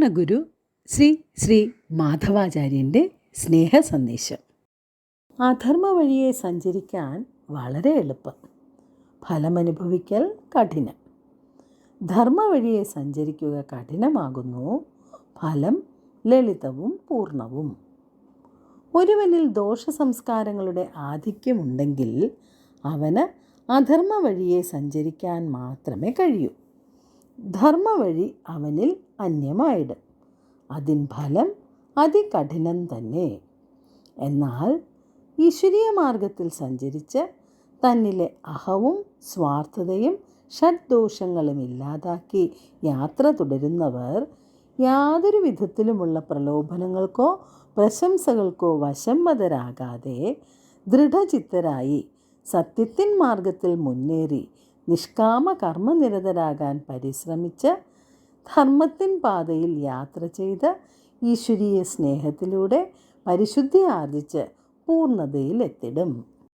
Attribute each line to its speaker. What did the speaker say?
Speaker 1: പൂർണഗുരു ശ്രീ ശ്രീ മാധവാചാര്യന്റെ സ്നേഹ സന്ദേശം അധർമ്മ വഴിയെ സഞ്ചരിക്കാൻ വളരെ എളുപ്പം. ഫലമനുഭവിക്കൽ കഠിനം. ധർമ്മ വഴിയെ സഞ്ചരിക്കുക കഠിനമാകുന്നു. ഫലം ലളിതവും പൂർണവും ഒരുവനിൽ ദോഷ സംസ്കാരങ്ങളുടെ ആധിക്യമുണ്ടെങ്കിൽ അവന് അധർമ്മ വഴിയെ സഞ്ചരിക്കാൻ മാത്രമേ കഴിയൂ. ധർമ്മ വഴി അവനിൽ അന്യമായിട്. അതിൻ ഫലം അതികഠിനം തന്നെ. എന്നാൽ ഈശ്വരീയ മാർഗത്തിൽ സഞ്ചരിച്ച് തന്നിലെ അഹവും സ്വാർത്ഥതയും ഷഡ്ദോഷങ്ങളും ഇല്ലാതാക്കി യാത്ര തുടരുന്നവർ യാതൊരു വിധത്തിലുമുള്ള പ്രലോഭനങ്ങൾക്കോ പ്രശംസകൾക്കോ വശംവതരാകാതെ ദൃഢചിത്തരായി സത്യത്തിൻ മാർഗത്തിൽ മുന്നേറി നിഷ്കാമ കർമ്മനിരതരാകാൻ പരിശ്രമിച്ച് ധർമ്മത്തിൻ പാതയിൽ യാത്ര ചെയ്ത് ഈശ്വരീയ സ്നേഹത്തിലൂടെ പരിശുദ്ധി ആർജിച്ച് പൂർണതയിൽ എത്തിടും